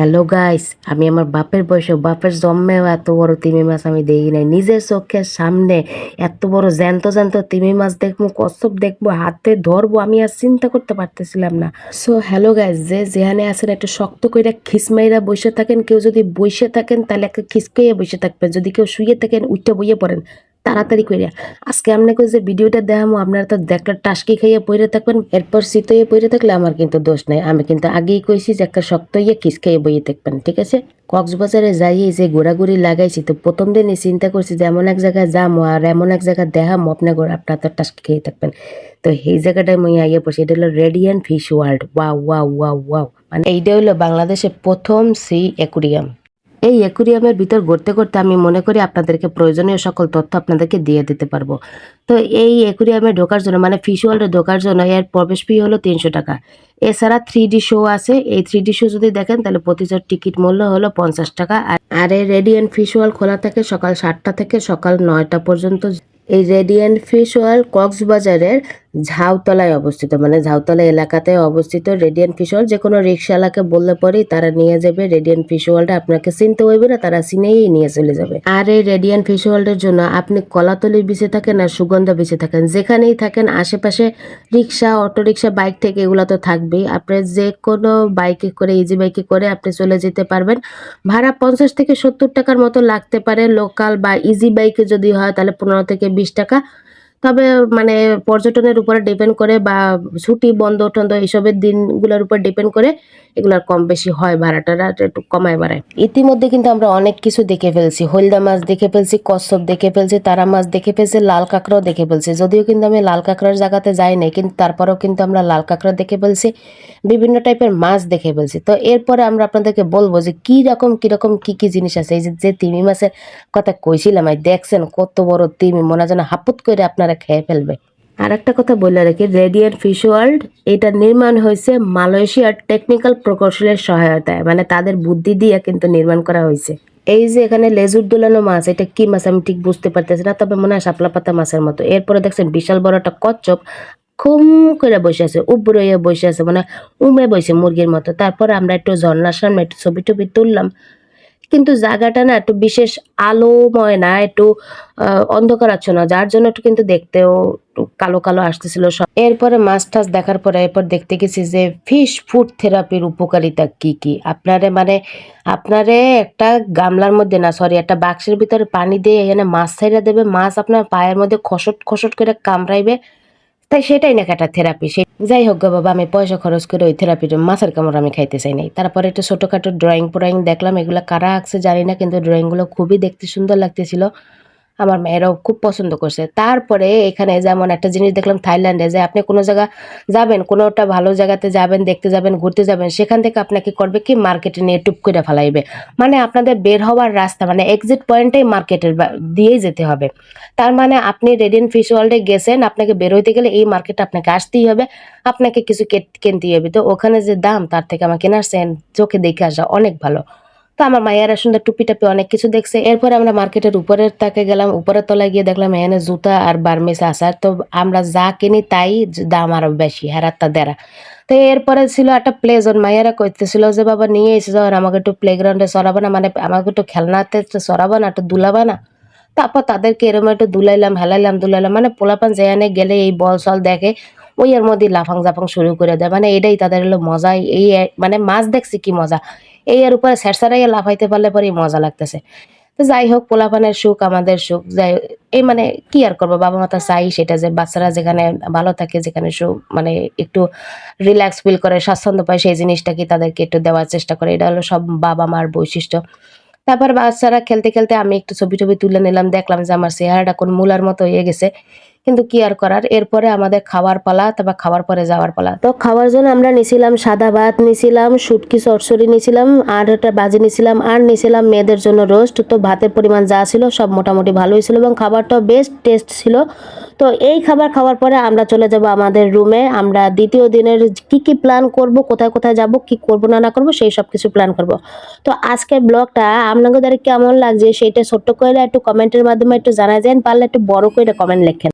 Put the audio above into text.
Hello guys আমি আমার বাপের বয়সে, বাপের জন্মেও এত বড় তিমি মাছ আমি দেখি নাই। নিজের চোখের সামনে এত বড় জ্যান্ত জ্যান্ত তিমি মাছ দেখব, কচ্ছপ দেখব, হাতে ধরবো, আমি আর চিন্তা করতে পারতেছিলাম না। সো হ্যালো গাইস যে যেখানে আছেন, একটু শক্ত করে খিসমাইরা বসে থাকেন। কেউ যদি বসে থাকেন, তাহলে একটা খিসকাইয়া বসে থাকবেন। যদি কেউ শুয়ে থাকেন উঠতে বইয়ে পড়েন। তাড়াতাড়ি করে আজকে আপনাকে যে ভিডিওটা দেখামো, আপনারা তো দেখলে টাসকি খাইয়ে পড়ে থাকবেন, এরপর শীত হয়ে পড়ে থাকলে আমার কিন্তু দোষ নাই। আমি কিন্তু আগেই কইছি যে একটা শক্ত হইয়ে খিস খাইয়ে বইয়ে থাকবেন, ঠিক আছে? কক্সবাজারে যাই এই যে ঘোরাঘুরি লাগাইছি, তো প্রথম দিনই চিন্তা করছি যে এমন এক জায়গায় যাব আর এমন এক জায়গায় দেখামো আপনার আপনার তো টাসকি খেয়ে থাকবেন। তো এই জায়গাটায় মই আইয়ে পড়ছি, এটা হলো radian fish world wow wow wow wow. মানে এইটা হলো বাংলাদেশের প্রথম সি অ্যাকুরিয়াম এই অ্যাকুরিয়ামের ভিতর ঘুরতে ঘুরতে আমি মনে করি আপনাদেরকে প্রয়োজনীয় সকল তথ্য আপনাদেরকে দিয়ে দিতে পারব। তো এই অ্যাকুরিয়ামে ঢোকার জন্য মানে ফিশ ওয়ার্ল্ডে ঢোকার জন্য এর প্রবেশ ফি হলো তিনশো টাকা। এছাড়া থ্রি ডি শো আছে। এই থ্রি ডি শো যদি দেখেন, তাহলে প্রতিজন টিকিট মূল্য হলো পঞ্চাশ টাকা। আর- এই রেডিয়েন্ট ফিশ ওয়ার্ল্ড খোলা থাকে সকাল সাতটা থেকে সকাল নয়টা পর্যন্ত। এই রেডিয়েন্ট ফিশ ওয়ার্ল্ড কক্সবাজারের ঝাউতলায় অবস্থিত মানে ঝাউতলা এলাকাতে অবস্থিত রেডিয়ান ফিশ ওয়ার্ল্ড যে কোনো রিক্সাওয়ালাকে বললে পরেই তারা নিয়ে যাবে রেডিয়ান ফিশ ওয়ার্ল্ডে আপনাকে চিনতে হইবে না, তারা চিনেই নিয়ে চলে যাবে। আর এই রেডিয়ান ফিশ ওয়ার্ল্ডের জন্য আপনি কলাতলি বিচে থাকেন আর সুগন্ধা বিচে থাকেন। যেখানেই থাকেন, আশেপাশে রিক্সা অটো রিক্সা বাইক থেকে এগুলো তো থাকবেই। আপনি যে কোনো বাইকে করে ইজি বাইকে করে আপনি চলে যেতে পারবেন। ভাড়া পঞ্চাশ থেকে সত্তর টাকার মতো লাগতে পারে। লোকাল বা ইজি বাইকে যদি হয়, তাহলে পনেরো থেকে বিশ টাকা। তবে মানে পর্যটনের উপরে ডিপেন্ড করে বা ছুটি, বন্ধ, টন্ধ এইসবের দিনগুলোর উপর ডিপেন্ড করে এগুলার কম বেশি হয় ভাড়াটা একটু কমায় বাড়ায়। ইতিমধ্যে কিন্তু আমরা অনেক কিছু দেখে ফেলছি। হলদা মাছ দেখে ফেলছি, কচ্ছপ দেখে ফেলছি, তারা মাছ দেখে ফেলছি, লাল কাঁকড়াও দেখে ফেলছি। যদিও কিন্তু আমি লাল কাঁকড়ার জায়গাতে যাই নাই কিন্তু তারপরেও কিন্তু আমরা লাল কাঁকড়া দেখে ফেলছি, বিভিন্ন টাইপের মাছ দেখে ফেলছি। তো এরপরে আমরা আপনাদেরকে বলব যে কি রকম কীরকম কি কি জিনিস আছে? এই যে তিমি মাছের কথা কইছিলাম দেখছেন কত বড় তিমি, মনে যেন হাপুত করে আপনারা খেয়ে ফেলবে। আর একটা কথা বলে রাখি রেডিয়ান ফিশ ওয়ার্ল্ড এটা নির্মাণ হয়েছে মালয়েশিয়ার টেকনিক্যাল প্রকৌশলের সহায়তায়। মানে তাদের বুদ্ধি দিয়ে কিন্তু নির্মাণ করা হয়েছে। এই যে এখানে লেজুর দোলানো মাছ, এটা কি মাছ আমি ঠিক বুঝতে পারতেছি না, তবে মনে হয় শাপলা পাতা মাছের মতো। এরপরে দেখছেন বিশাল বড় একটা কচ্ছপ খুম করে বসে আছে উপরে বসে আছে মানে উমে বসে মুরগির মতো। তারপরে আমরা একটু ঝর্ণার সামনে একটু ছবি টবি তুললাম। কিন্তু জায়গাটা না একটু বিশেষ আলোময় না একটু আহ, অন্ধকারাচ্ছন্ন যার জন্য একটু কিন্তু দেখতেও কালো কালো আসতেছিল সব। এরপরে মাছ টাছ দেখার পরে এরপর দেখতে গেছি যে ফিশ ফুড থেরাপির উপকারিতা কি কি? আপনারে মানে আপনারে একটা গামলার মধ্যে না সরি একটা বাক্সের ভিতরে পানি দিয়ে এখানে মাছ ছাইরা দেবে মাছ আপনার পায়ের মধ্যে খসট খসট করে কামড়াইবে তাই সেটাই না একটা থেরাপি সে যাই হোক গো বাবা, আমি পয়সা খরচ করে ওই থেরাপির মাছের কামড় আমি খাইতে চাই নাই। তারপরে একটু ছোটোখাটো ড্রয়িং ফ্রয়িং দেখলাম, এগুলো কারা আঁকছে জানি না, কিন্তু ড্রয়িংগুলো খুবই দেখতে সুন্দর লাগতেছিল। আমার মেয়েরাও খুব পছন্দ করছে। তারপরে এখানে যেমন একটা জিনিস দেখলাম থাইল্যান্ডে যে আপনি কোনো জায়গা যাবেন কোনো একটা ভালো জায়গাতে যাবেন, দেখতে যাবেন, ঘুরতে যাবেন, সেখান থেকে আপনাকে করবে কি মার্কেটে নিয়ে টুপ করে ফেলাইবে। মানে আপনাদের বের হওয়ার রাস্তা মানে এক্সিট পয়েন্টেই মার্কেটের দিয়েই যেতে হবে। তার মানে আপনি রেডিয়েন্ট ফিশ ওয়ার্ল্ডে গেছেন, আপনাকে বের হইতে গেলে এই মার্কেটে আপনাকে আসতেই হবে, আপনাকে কিছু কিনতেই হবে। তো ওখানে যে দাম, তার থেকে আমার কেনার চোখে দেখে আসা অনেক ভালো। তো আমার মায়েরা সুন্দর টুপি টাপি অনেক কিছু দেখছে। এরপরে আমরা মার্কেটের উপরের তাকে গেলাম, উপরের তলায় গিয়ে দেখলাম এখানে জুতা আর বার্মিস আসার তো আমরা যা কিনি তাই দাম আরও বেশি হেরাত্তা দেরা তো এরপরে ছিল একটা প্লে জোন মায়েরা কইতেছিল যে, বাবা, নিয়ে এসে যখন আমাকে একটু প্লে গ্রাউন্ডে সরাবো না মানে আমাকে একটু খেলনাতে সরাবো না, একটু দুলাবা না। তারপর তাদেরকে এরম একটু দুলাইলাম, হেলাইলাম, দুলাইলাম মানে পোলাপান যেখানে গেলে এই বল সল দেখে ওই মধ্যে লাফাং জাফাং শুরু করে দেয়। মানে এটাই তাদের হলো মজা এই মানে মাছ দেখছি কি মজা। এই এর উপরে স্যারসারাইয়া লাফাইতে পারলে পরেই মজা লাগতেছে। তো যাই হোক, পোলাপানের সুখ, আমাদের সুখ, যাই এই মানে কি আর করব? বাবা মাতা চাই সেটা যে বাচ্চারা যেখানে ভালো থাকে, যেখানে সুখ মানে একটু রিল্যাক্স ফিল করে, স্বাচ্ছন্দ্য পায়, সেই জিনিসটাকে তাদেরকে একটু দেওয়ার চেষ্টা করে। এটা হলো সব বাবা মার বৈশিষ্ট্য। তারপর বাচ্চারা খেলতে খেলতে আমি একটু ছবি টবি তুলে নিলাম। দেখলাম যে আমার চেহারাটা কোন মূলার মতো হয়ে গেছে। কিন্তু কি আর করার? এরপরে আমাদের খাওয়ার পালা, তারপর খাওয়ার পরে যাওয়ার পালা। তো খাওয়ার জন্য আমরা নিছিলাম সাদা ভাত, নিছিলাম শুটকি চরচড়ি নিছিলাম, আর একটা বাজি নিছিলাম, আর নিছিলাম মেয়েদের জন্য রোস্ট। তো ভাতের পরিমাণ যা ছিল সব মোটামুটি ভালোই ছিল এবং খাবারটাও বেস্ট টেস্ট ছিল। তো এই খাবার খাওয়ার পরে আমরা চলে যাব আমাদের রুমে আমরা দ্বিতীয় দিনের কি কি প্ল্যান করব, কোথায় কোথায় যাব, কি করব, না না করব, সেই সব কিছু প্ল্যান করব। তো আজকের ব্লগটা আপনাদের কেমন লাগছে, সেটা ছোট্ট করে একটু কমেন্টের মাধ্যমে একটু জানা যায় পারলে একটু বড় করে কমেন্ট লেখেন